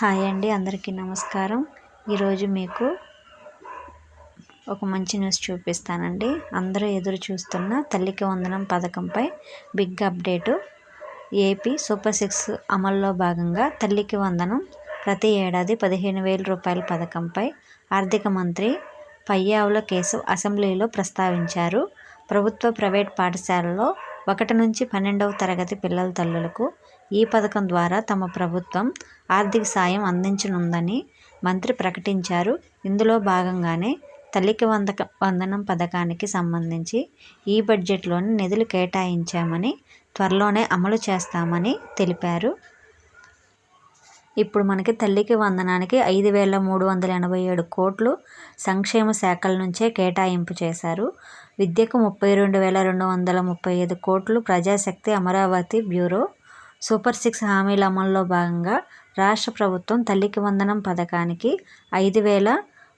Hi అండి అందరికీ నమస్కారం. ఈరోజు మీకు ఒక మంచి న్యూస్ చూపిస్తానండి. అందరూ ఎదురు చూస్తున్న తల్లికి వందనం పథకంపై big update. AP super six అమల్లో భాగంగా తల్లికి వందనం ప్రతి ఏడాది పదిహేను వేల రూపాయల పథకంపై ఆర్థిక మంత్రి పయ్యావుల కేశవ్ అసెంబ్లీలో ప్రస్తావించారు. ప్రభుత్వ ప్రైవేట్ పాఠశాలలో ఒకటి నుంచి పన్నెండవ తరగతి పిల్లల తల్లులకు ఈ పథకం ద్వారా తమ ప్రభుత్వం ఆర్థిక సాయం అందించనుందని మంత్రి ప్రకటించారు. ఇందులో భాగంగానే తల్లికి వందక వందనం పథకానికి సంబంధించి ఈ బడ్జెట్లోని నిధులు కేటాయించామని త్వరలోనే అమలు చేస్తామని తెలిపారు. ఇప్పుడు మనకి తల్లికి వందనానికి ఐదు వేల మూడు వందల ఎనభై ఏడు కోట్లు సంక్షేమ శాఖల నుంచే కేటాయింపు చేశారు. విద్యకు ముప్పై రెండు వేల రెండు వందల ముప్పై ఐదు కోట్లు Prajasakti Amaravati bureau super six హామీల అమల్లో భాగంగా రాష్ట్ర ప్రభుత్వం తల్లికి వందనం పథకానికి ఐదు వేల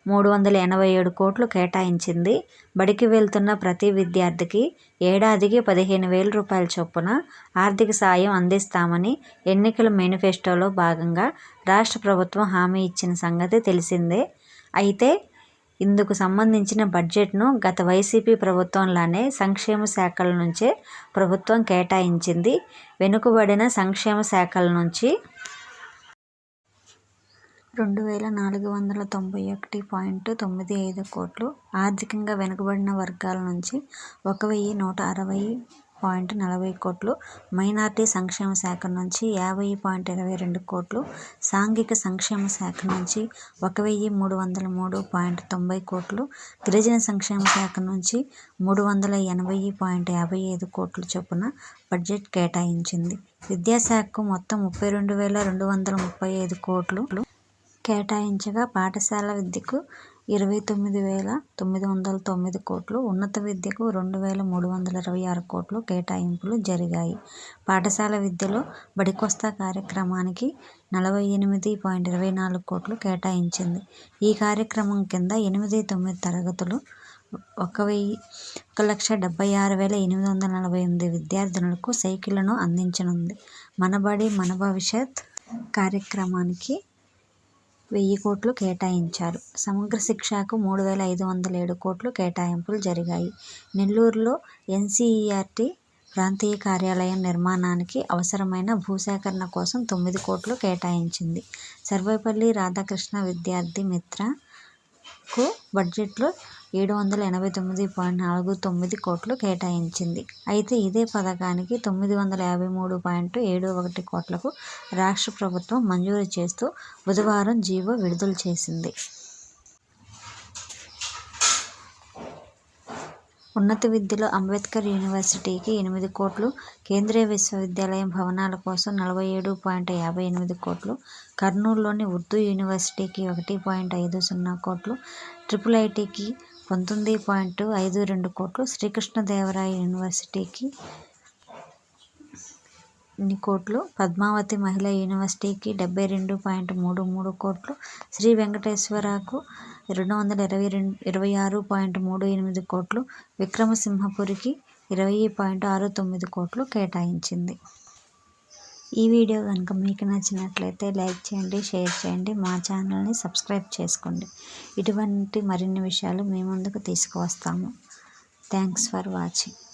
మూడు వందల ఎనభై ఏడు కోట్లు కేటాయించింది. బడికి వెళ్తున్న ప్రతి విద్యార్థికి ఏడాదికి పదిహేను వేల రూపాయల చొప్పున ఆర్థిక సాయం అందిస్తామని ఎన్నికల మేనిఫెస్టోలో భాగంగా రాష్ట్ర ప్రభుత్వం హామీ ఇచ్చిన సంగతి తెలిసిందే. అయితే ఇందుకు సంబంధించిన బడ్జెట్ను గత వైసీపీ ప్రభుత్వంలానే సంక్షేమ శాఖల నుంచే ప్రభుత్వం కేటాయించింది. వెనుకబడిన సంక్షేమ శాఖల నుంచి రెండు వేల నాలుగు వందల తొంభై ఒకటి పాయింట్ తొమ్మిది ఐదు కోట్లు ఆర్థికంగా వెనుకబడిన వర్గాల నుంచి ఒక వెయ్యి నూట అరవై పాయింట్ నలభై కోట్లు. మైనార్టీ సంక్షేమ శాఖ నుంచి యాభై పాయింట్ ఇరవై రెండు కోట్లు. సాంఘిక సంక్షేమ శాఖ నుంచి ఒక వెయ్యి మూడు వందల మూడు పాయింట్ తొంభై కోట్లు. గిరిజన సంక్షేమ శాఖ నుంచి మూడు వందల ఎనభై పాయింట్ యాభై ఐదు కోట్లు చొప్పున బడ్జెట్ కేటాయించింది. విద్యాశాఖకు మొత్తం ముప్పై రెండు వేల రెండు వందల ముప్పై ఐదు కోట్లు కేటాయించగా పాఠశాల విద్యకు ఇరవై తొమ్మిది వేల తొమ్మిది వందల తొమ్మిది కోట్లు ఉన్నత విద్యకు రెండు వేల మూడు వందల ఇరవై ఆరు కోట్లు కేటాయింపులు జరిగాయి. పాఠశాల విద్యలో బడికొస్తా కార్యక్రమానికి నలభై ఎనిమిది పాయింట్ ఇరవై నాలుగు కోట్లు కేటాయించింది. ఈ కార్యక్రమం కింద ఎనిమిది తొమ్మిది తరగతులు ఒక వెయ్యి ఒక లక్ష డెబ్బై ఆరు వేల ఎనిమిది వందల నలభై ఎనిమిది విద్యార్థినులకు సైకిళ్ళను అందించనుంది. మనబడి మన భవిష్యత్ కార్యక్రమానికి వెయ్యి కోట్లు కేటాయించారు. సమగ్ర శిక్షకు మూడు వేల ఐదు వందల ఏడు కోట్లు కేటాయింపులు జరిగాయి. నెల్లూరులో ఎన్సీఈఆర్టీ ప్రాంతీయ కార్యాలయం నిర్మాణానికి అవసరమైన భూసేకరణ కోసం తొమ్మిది కోట్లు కేటాయించింది. సర్వేపల్లి రాధాకృష్ణ విద్యార్థి మిత్ర కు బడ్జెట్లో ఏడు వందల ఎనభై తొమ్మిది పాయింట్ నాలుగు తొమ్మిది కోట్లు కేటాయించింది. అయితే ఇదే పథకానికి తొమ్మిది వందల యాభై మూడు పాయింట్ ఏడు ఒకటి కోట్లకు రాష్ట్ర ప్రభుత్వం మంజూరు చేస్తూ బుధవారం జీవో విడుదల చేసింది. ఉన్నత విద్యలో అంబేద్కర్ యూనివర్సిటీకి ఎనిమిది కోట్లు కేంద్రీయ విశ్వవిద్యాలయం భవనాల కోసం నలభై ఏడు పాయింట్ యాభై ఎనిమిది కోట్లు కర్నూలులోని ఉర్దూ యూనివర్సిటీకి ఒకటి పాయింట్ ఐదు సున్నా కోట్లు ట్రిపుల్ ఐటీకి పంతొమ్మిది పాయింట్ ఐదు రెండు కోట్లు శ్రీకృష్ణదేవరాయ యూనివర్సిటీకి కోట్లు పద్మావతి మహిళా యూనివర్సిటీకి డెబ్బై రెండు పాయింట్ మూడు మూడు కోట్లు శ్రీ వెంకటేశ్వరకు రెండు వందల ఇరవై రెండు ఇరవై ఆరు పాయింట్ మూడు ఎనిమిది కోట్లు విక్రమసింహపురికి ఇరవై పాయింట్ ఆరు తొమ్మిది కోట్లు కేటాయించింది. ఈ వీడియో కనుక మీకు నచ్చినట్లయితే లైక్ చేయండి షేర్ చేయండి మా ఛానల్ని సబ్స్క్రైబ్ చేసుకోండి. ఇటువంటి మరిన్ని విషయాలు మీ ముందుకు తీసుకువస్తాము. Thanks for watching.